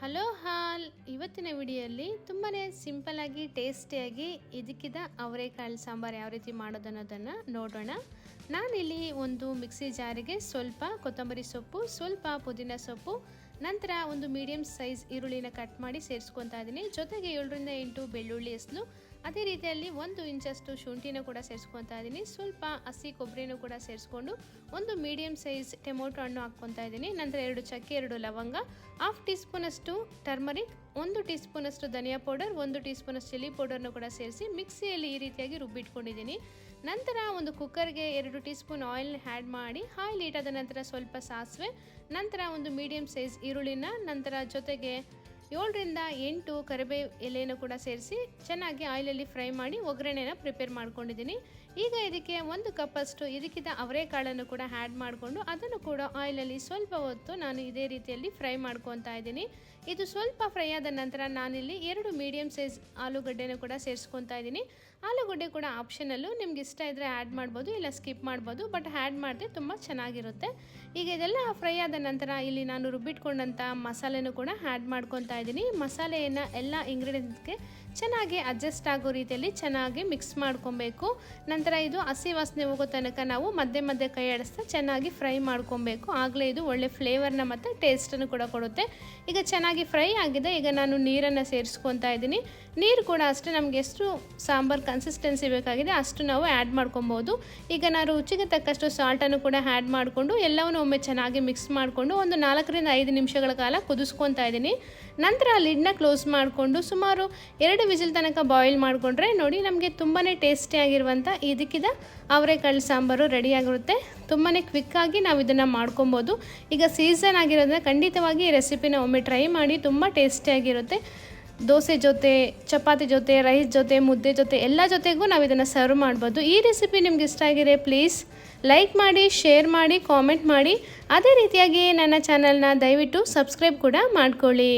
Hello ಹಾಲ್. ಇವತ್ತಿನ ವಿಡಿಯೋಲಿ ತುಂಬಾ ಸಿಂಪಲಾಗಿ ಟೇಸ್ಟಿಯಾಗಿ ಇದಕ್ಕಿದ ಅವರೆಕಾಳು ಸಾಂಬಾರು ಯಾವ ರೀತಿ ಮಾಡೋದು ಅನ್ನೋದನ್ನು ನೋಡೋಣ. ನಾನಿಲ್ಲಿ ಒಂದು ಮಿಕ್ಸಿ ಜಾರಿಗೆ ಸ್ವಲ್ಪ ಕೊತ್ತಂಬರಿ ಸೊಪ್ಪು, ಸ್ವಲ್ಪ ಪುದೀನ ಸೊಪ್ಪು, ನಂತರ ಒಂದು ಮೀಡಿಯಮ್ ಸೈಜ್ ಈರುಳ್ಳಿನ ಕಟ್ ಮಾಡಿ ಸೇರಿಸ್ಕೊತಾ ಇದ್ದೀನಿ ಜೊತೆಗೆ ಏಳರಿಂದ ಎಂಟು ಬೆಳ್ಳುಳ್ಳಿ ಹೆಸಲು ಅದೇ ರೀತಿಯಲ್ಲಿ ಒಂದು ಇಂಚಷ್ಟು ಶುಂಠಿನ ಕೂಡ ಸೇರಿಸ್ಕೊತಾ ಇದ್ದೀನಿ. ಸ್ವಲ್ಪ ಹಸಿ ಕೊಬ್ಬರಿನೂ ಕೂಡ ಸೇರಿಸ್ಕೊಂಡು ಒಂದು ಮೀಡಿಯಮ್ ಸೈಜ್ ಟೊಮೊಟೊ ಹಣ್ಣು ಹಾಕ್ಕೊತಾ ಇದ್ದೀನಿ. ನಂತರ ಎರಡು ಚಕ್ಕೆ, ಎರಡು ಲವಂಗ ಹಾಫ್ ಟೀ ಸ್ಪೂನಷ್ಟು ಟರ್ಮರಿಕ್ ಒಂದು ಟೀ ಸ್ಪೂನಷ್ಟು ಧನಿಯಾ ಪೌಡರ್, ಒಂದು ಟೀ ಸ್ಪೂನಷ್ಟು ಚಿಲ್ಲಿ ಪೌಡರ್ನು ಕೂಡ ಸೇರಿಸಿ ಮಿಕ್ಸಿಯಲ್ಲಿ ಈ ರೀತಿಯಾಗಿ ರುಬ್ಬಿಟ್ಕೊಂಡಿದ್ದೀನಿ. ನಂತರ ಒಂದು ಕುಕ್ಕರ್ಗೆ ಎರಡು ಟೀ ಸ್ಪೂನ್ ಆಯಿಲ್ ಆ್ಯಡ್ ಮಾಡಿ ಆಯಿಲ್ ಇಟ್ಟಾದ ನಂತರ ಸ್ವಲ್ಪ ಸಾಸಿವೆ, ನಂತರ ಒಂದು ಮೀಡಿಯಮ್ ಸೈಜ್ ಈರುಳ್ಳಿನ, ನಂತರ ಜೊತೆಗೆ ಏಳರಿಂದ ಎಂಟು ಕರಿಬೇವು ಎಲೆಯನ್ನು ಕೂಡ ಸೇರಿಸಿ ಚೆನ್ನಾಗಿ ಆಯಿಲಲ್ಲಿ ಫ್ರೈ ಮಾಡಿ ಒಗ್ಗರಣೆನ ಪ್ರಿಪೇರ್ ಮಾಡ್ಕೊಂಡಿದ್ದೀನಿ. ಈಗ ಇದಕ್ಕೆ ಒಂದು ಕಪ್ಪಷ್ಟು ಇದಕ್ಕಿದ್ದ ಅವರೆಕಾಳನ್ನು ಕೂಡ ಆ್ಯಡ್ ಮಾಡಿಕೊಂಡು ಅದನ್ನು ಕೂಡ ಆಯಿಲಲ್ಲಿ ಸ್ವಲ್ಪ ಹೊತ್ತು ನಾನು ಇದೇ ರೀತಿಯಲ್ಲಿ ಫ್ರೈ ಮಾಡ್ಕೊತಾ ಇದ್ದೀನಿ. ಇದು ಸ್ವಲ್ಪ ಫ್ರೈ ಆದ ನಂತರ ನಾನಿಲ್ಲಿ ಎರಡು ಮೀಡಿಯಮ್ ಸೈಜ್ ಆಲೂಗಡ್ಡೆನೂ ಕೂಡ ಸೇರಿಸ್ಕೊತಾ ಇದ್ದೀನಿ. ಆಲೂಗಡ್ಡೆ ಕೂಡ ಆಪ್ಷನಲ್ಲು ನಿಮ್ಗೆ ಇಷ್ಟ ಇದ್ದರೆ ಆ್ಯಡ್ ಮಾಡ್ಬೋದು, ಇಲ್ಲ ಸ್ಕಿಪ್ ಮಾಡ್ಬೋದು, ಬಟ್ ಆ್ಯಡ್ ಮಾಡಿದ್ರೆ ತುಂಬ ಚೆನ್ನಾಗಿರುತ್ತೆ. ಈಗ ಇದೆಲ್ಲ ಫ್ರೈ ಆದ ನಂತರ ಇಲ್ಲಿ ನಾನು ರುಬ್ಬಿಟ್ಕೊಂಡಂಥ ಮಸಾಲೆನೂ ಕೂಡ ಆ್ಯಡ್ ಮಾಡ್ಕೊತಾ ಇದ್ದೀನಿ ಮಸಾಲೆಯನ್ನು ಎಲ್ಲ ಇಂಗ್ರೀಡಿಯೆಂಟ್ಸ್ಗೆ ಚೆನ್ನಾಗಿ ಅಡ್ಜಸ್ಟ್ ಆಗೋ ರೀತಿಯಲ್ಲಿ ಚೆನ್ನಾಗಿ ಮಿಕ್ಸ್ ಮಾಡ್ಕೊಬೇಕು. ನಂತರ ಇದು ಹಸಿ ವಾಸನೆ ಹೋಗೋ ತನಕ ನಾವು ಮಧ್ಯೆ ಮಧ್ಯೆ ಕೈ ಆಡಿಸ್ತಾ ಚೆನ್ನಾಗಿ ಫ್ರೈ ಮಾಡ್ಕೊಬೇಕು. ಆಗಲೇ ಇದು ಒಳ್ಳೆ ಫ್ಲೇವರ್ನ ಮತ್ತು ಟೇಸ್ಟನ್ನು ಕೂಡ ಕೊಡುತ್ತೆ. ಈಗ ಚೆನ್ನಾಗಿ ಫ್ರೈ ಆಗಿದೆ. ಈಗ ನಾನು ನೀರನ್ನು ಸೇರಿಸ್ಕೊತಾ ಇದ್ದೀನಿ. ನೀರು ಕೂಡ ಅಷ್ಟೇ ನಮಗೆ ಎಷ್ಟು ಸಾಂಬಾರು ಕನ್ಸಿಸ್ಟೆನ್ಸಿ ಬೇಕಾಗಿದೆ ಅಷ್ಟು ನಾವು ಆ್ಯಡ್ ಮಾಡ್ಕೊಬೋದು. ಈಗ ನಾನು ರುಚಿಗೆ ತಕ್ಕಷ್ಟು ಸಾಲ್ಟನ್ನು ಕೂಡ ಆ್ಯಡ್ ಮಾಡಿಕೊಂಡು ಎಲ್ಲವನ್ನು ಒಮ್ಮೆ ಚೆನ್ನಾಗಿ ಮಿಕ್ಸ್ ಮಾಡಿಕೊಂಡು ಒಂದು ನಾಲ್ಕರಿಂದ ಐದು ನಿಮಿಷಗಳ ಕಾಲ ಕುದಿಸ್ಕೊತಾ ಇದ್ದೀನಿ. ನಂತರ ಲಿಡ್ನ ಕ್ಲೋಸ್ ಮಾಡಿಕೊಂಡು ಸುಮಾರು ಎರಡು ವಿಸಿಲ್ ತನಕ ಬಾಯ್ಲ್ ಮಾಡಿಕೊಂಡ್ರೆ ನೋಡಿ ನಮಗೆ ತುಂಬಾ ಟೇಸ್ಟಿಯಾಗಿರುವಂಥ ಇದಕ್ಕಿದ ಅವರೆಕಾಳು ಸಾಂಬಾರು ರೆಡಿಯಾಗಿರುತ್ತೆ. ತುಂಬಾ ಕ್ವಿಕ್ಕಾಗಿ ನಾವು ಇದನ್ನು ಮಾಡ್ಕೊಬೋದು. ಈಗ ಸೀಸನ್ ಆಗಿರೋದ್ರಿಂದ ಖಂಡಿತವಾಗಿ ಈ ರೆಸಿಪಿನ ಒಮ್ಮೆ ಟ್ರೈ ಮಾಡಿ ತುಂಬ ಟೇಸ್ಟಿಯಾಗಿರುತ್ತೆ ದೋಸೆ ಜೊತೆ, ಚಪಾತಿ ಜೊತೆ, ರೈಸ್ ಜೊತೆ, ಮುದ್ದೆ ಜೊತೆ ಎಲ್ಲ ಜೊತೆಗೂ ನಾವು ಇದನ್ನು ಸರ್ವ್ ಮಾಡ್ಬೋದು. ಈ ರೆಸಿಪಿ ನಿಮ್ಗೆ ಇಷ್ಟ ಆಗಿದೆ ಪ್ಲೀಸ್ ಲೈಕ್ ಮಾಡಿ ಶೇರ್ ಮಾಡಿ ಕಾಮೆಂಟ್ ಮಾಡಿ. ಅದೇ ರೀತಿಯಾಗಿ ನನ್ನ ಚಾನಲ್ನ ದಯವಿಟ್ಟು ಸಬ್ಸ್ಕ್ರೈಬ್ ಕೂಡ ಮಾಡ್ಕೊಳ್ಳಿ.